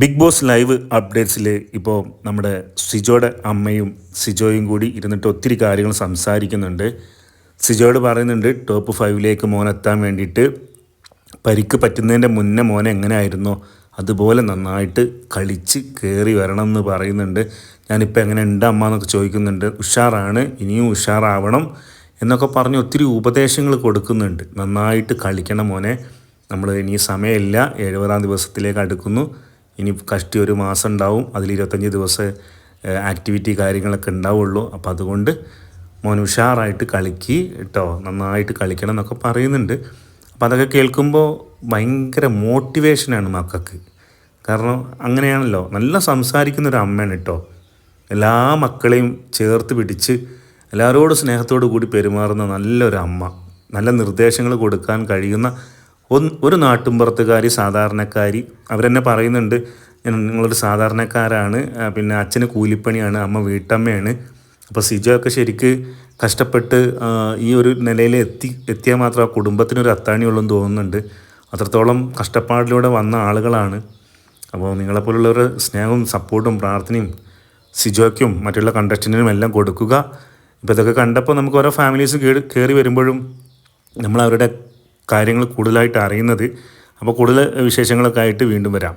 Big boss live അപ്ഡേറ്റ്സിൽ ഇപ്പോൾ നമ്മുടെ സിജോയുടെ അമ്മയും സിജോയും കൂടി ഇരുന്നിട്ട് ഒത്തിരി കാര്യങ്ങൾ സംസാരിക്കുന്നുണ്ട്. സിജോയോട് പറയുന്നുണ്ട് ടോപ്പ് ഫൈവിലേക്ക് മോൻ എത്താൻ വേണ്ടിയിട്ട് പരിക്ക് പറ്റുന്നതിന്റെ മുന്നേ മോനെ എങ്ങനെയായിരുന്നോ? അതുപോലെ നന്നായിട്ട് കളിച്ച് കയറി വരണം എന്ന് പറയുന്നുണ്ട്. ഞാനിപ്പോൾ എങ്ങനെ ഉണ്ട് അമ്മ എന്നൊക്കെ ചോദിക്കുന്നുണ്ട്. ഉഷാറാണ് ഇനിയും ഉഷാറാവണം എന്നൊക്കെ പറഞ്ഞ് ഒത്തിരി ഉപദേശങ്ങൾ കൊടുക്കുന്നുണ്ട്. നന്നായിട്ട് കളിക്കണം മോനെ. നമ്മൾ ഇനി സമയമില്ല. എഴുപതാം ദിവസത്തിലേക്ക് അടുക്കുന്നു. ഇനി കഷ്ടി ഒരു മാസം ഉണ്ടാവും. അതിൽ ഇരുപത്തഞ്ച് ദിവസം ആക്ടിവിറ്റി കാര്യങ്ങളൊക്കെ ഉണ്ടാവുള്ളൂ. അപ്പോൾ അതുകൊണ്ട് മോൻ ഉഷാറായിട്ട് കളിക്ക് കേട്ടോ നന്നായിട്ട് കളിക്കണം എന്നൊക്കെ പറയുന്നുണ്ട്. അപ്പോൾ അതൊക്കെ കേൾക്കുമ്പോൾ ഭയങ്കര മോട്ടിവേഷനാണ് മക്കൾക്ക്. കാരണം അങ്ങനെയാണല്ലോ. നല്ല സംസാരിക്കുന്ന ഒരു അമ്മയാണ് കേട്ടോ എല്ലാ മക്കളെയും ചേർത്ത് പിടിച്ച് എല്ലാവരോടും സ്നേഹത്തോടു കൂടി പെരുമാറുന്ന നല്ലൊരു അമ്മ. നല്ല നിർദ്ദേശങ്ങൾ കൊടുക്കാൻ കഴിയുന്ന ഒരു നാട്ടുമ്പുറത്തുകാരി സാധാരണക്കാരി അവരെന്നെ പറയുന്നുണ്ട് ഞാൻ നിങ്ങളൊരു സാധാരണക്കാരാണ് പിന്നെ അച്ഛന് കൂലിപ്പണിയാണ് അമ്മ വീട്ടമ്മയാണ്. അപ്പോൾ സിജോയൊക്കെ ശരിക്ക് കഷ്ടപ്പെട്ട് ഈ ഒരു നിലയിൽ എത്തി എത്തിയാൽ മാത്രം ആ കുടുംബത്തിനൊരു അത്താണിയുള്ളൂ എന്ന് തോന്നുന്നുണ്ട്. അത്രത്തോളം കഷ്ടപ്പാടിലൂടെ വന്ന ആളുകളാണ്. അപ്പോൾ നിങ്ങളെപ്പോലുള്ളവരുടെ സ്നേഹവും സപ്പോർട്ടും പ്രാർത്ഥനയും സിജോയ്ക്കും മറ്റുള്ള കണ്ടസ്റ്റന്റിനും എല്ലാം കൊടുക്കുക. ഇപ്പോൾ ഇതൊക്കെ കണ്ടപ്പോൾ നമുക്ക് ഓരോ ഫാമിലീസ് കയറി വരുമ്പോഴും നമ്മൾ അവരുടെ കാര്യങ്ങൾ കൂടുതലായിട്ട് അറിയുന്നത്. അപ്പോൾ കൂടുതൽ വിശേഷങ്ങളൊക്കെ ആയിട്ട് വീണ്ടും വരാം.